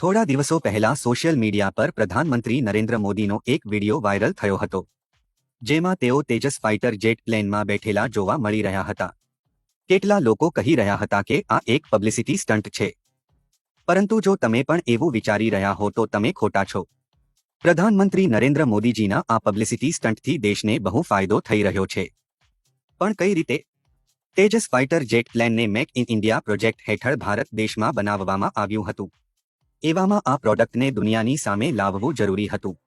થોડા દિવસો પહેલા સોશિયલ મીડિયા પર પ્રધાનમંત્રી નરેન્દ્ર મોદીનો એક વિડિયો વાયરલ થયો હતો, જેમાં તેઓ તેજસ ફાઇટર જેટ પ્લેનમાં બેઠેલા જોવા મળી રહ્યા હતા. કેટલા લોકો કહી રહ્યા હતા કે આ એક પબ્લિસિટી સ્ટન્ટ છે. પરંતુ જો તમે પણ એવું વિચારી રહ્યા હો તો તમે ખોટા છો. પ્રધાનમંત્રી નરેન્દ્ર મોદીજીના આ પબ્લિસિટી સ્ટન્ટથી દેશને બહુ ફાયદો થઈ રહ્યો છે. પણ કઈ રીતે? તેજસ ફાઇટર જેટ પ્લેનને મેક ઇન ઇન્ડિયા પ્રોજેક્ટ હેઠળ ભારત દેશમાં બનાવવામાં આવ્યું હતું. એવામાં આ પ્રોડક્ટને દુનિયાની સામે લાવવું જરૂરી હતું.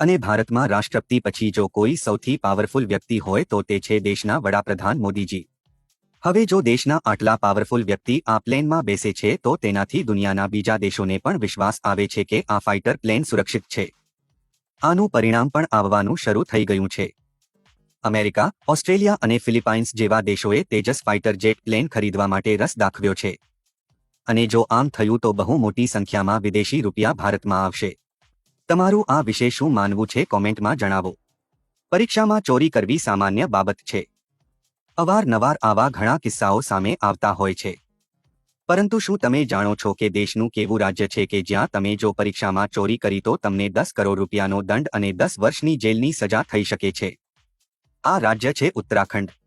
અને ભારતમાં રાષ્ટ્રપતિ પછી જો કોઈ સૌથી પાવરફુલ વ્યક્તિ હોય તો તે છે દેશના વડાપ્રધાન મોદીજી. હવે જો દેશના આટલા પાવરફુલ વ્યક્તિ આ પ્લેનમાં બેસે છે તો તેનાથી દુનિયાના બીજા દેશોને પણ વિશ્વાસ આવે છે કે આ ફાઇટર પ્લેન સુરક્ષિત છે. આનું પરિણામ પણ આવવાનું શરૂ થઈ ગયું છે. અમેરિકા, ઓસ્ટ્રેલિયા અને ફિલિપાઇન્સ જેવા દેશોએ તેજસ ફાઇટર જેટ પ્લેન ખરીદવા માટે રસ દાખવ્યો છે. અને જો આમ થયું તો બહુ મોટી સંખ્યામાં વિદેશી રૂપિયા ભારતમાં આવશે. તમારું આ વિશે શું માનવું છે કોમેન્ટમાં જણાવો. પરીક્ષામાં ચોરી કરવી સામાન્ય બાબત છે. અવારનવાર આવા ઘણા કિસ્સાઓ સામે આવતા હોય છે. પરંતુ શું તમે જાણો છો કે દેશનું કેવું રાજ્ય છે કે જ્યાં તમે જો પરીક્ષામાં ચોરી કરી તો તમને દસ કરોડ રૂપિયાનો દંડ અને દસ વર્ષની જેલની સજા થઈ શકે છે? આ રાજ્ય છે ઉત્તરાખંડ.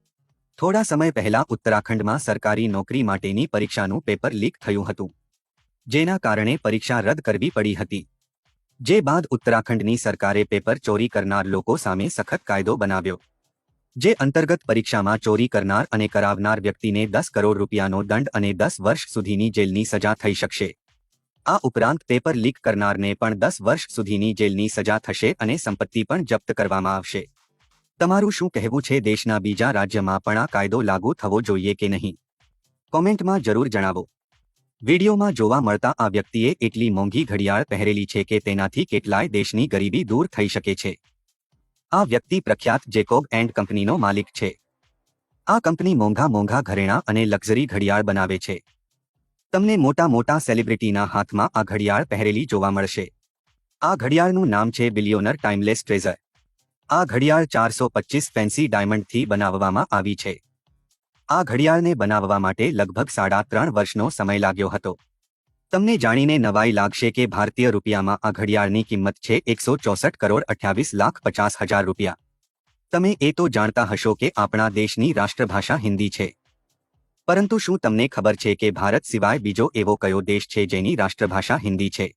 થોડા સમય પહેલા ઉત્તરાખંડમાં સરકારી નોકરી માટેની પરીક્ષાનું પેપર લીક થયું હતું, જેના કારણે પરીક્ષા રદ કરવી પડી હતી. જે બાદ ઉત્તરાખંડની સરકારે પેપર ચોરી કરનાર લોકો સામે સખત કાયદો બનાવ્યો, જે અંતર્ગત પરીક્ષામાં ચોરી કરનાર અને કરાવનાર વ્યક્તિને દસ કરોડ રૂપિયાનો દંડ અને દસ વર્ષ સુધીની જેલની સજા થઈ શકશે. આ ઉપરાંત પેપર લીક કરનારને પણ દસ વર્ષ સુધીની જેલની સજા થશે અને સંપત્તિ પણ જપ્ત કરવામાં આવશે. તમારું શું કહેવું છે? દેશના બીજા રાજ્યમાં પણ આ કાયદો લાગુ થવો જોઈએ કે નહીં? કોમેન્ટમાં જરૂર જણાવો. વિડીયોમાં જોવા મળતા આ વ્યક્તિએ એટલી મોંઘી ઘડિયાળ પહેરેલી છે કે તેનાથી કેટલાય દેશની ગરીબી દૂર થઈ શકે છે. આ વ્યક્તિ પ્રખ્યાત જેકોબ એન્ડ કંપનીનો માલિક છે. આ કંપની મોંઘા મોંઘા ઘરેણાં અને લક્ઝરી ઘડિયાળ બનાવે છે. તમને મોટા મોટા સેલિબ્રિટીના હાથમાં આ ઘડિયાળ પહેરેલી જોવા મળશે. આ ઘડિયાળનું નામ છે બિલિયોનર ટાઇમલેસ ટ્રેઝર. આ ઘડિયાળ ચારસો પચીસ ફેન્સી ડાયમંડથી બનાવવામાં આવી છે. આ ઘડિયાળને બનાવવા માટે લગભગ સાડા ત્રણ વર્ષનો સમય લાગ્યો હતો. તમને જાણીને નવાઈ લાગશે કે ભારતીય રૂપિયામાં આ ઘડિયાળની કિંમત છે એકસો ચોસઠ કરોડ અઠ્યાવીસ લાખ પચાસ હજાર રૂપિયા. તમે એ તો જાણતા હશો કે આપણા દેશની રાષ્ટ્રભાષા હિન્દી છે. પરંતુ શું તમને ખબર છે કે ભારત સિવાય બીજો એવો કયો દેશ છે જેની રાષ્ટ્રભાષા હિન્દી છે?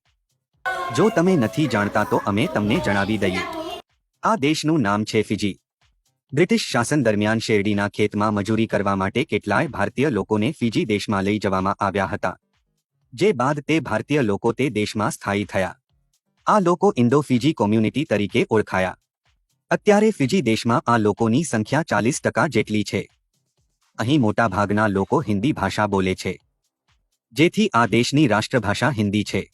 જો તમે નથી જાણતા તો અમે તમને જણાવી દઈએ. આ દેશનું નામ છે ફિજી. બ્રિટિશ શાસન દરમિયાન શેરડીના ખેતમાં મજૂરી કરવા માટે કેટલાય ભારતીય લોકોને ફિજી દેશમાં લઈ જવામાં આવ્યા હતા. જે બાદ તે ભારતીય લોકો તે દેશમાં સ્થાયી થયા. આ લોકો ઇન્ડો ફિજી કોમ્યુનિટી તરીકે ઓળખાયા. અત્યારે ફિજી દેશમાં આ લોકોની સંખ્યા ચાલીસ ટકા જેટલી છે. અહીં મોટાભાગના લોકો હિન્દી ભાષા બોલે છે. જેથી આ દેશની રાષ્ટ્રભાષા હિન્દી છે.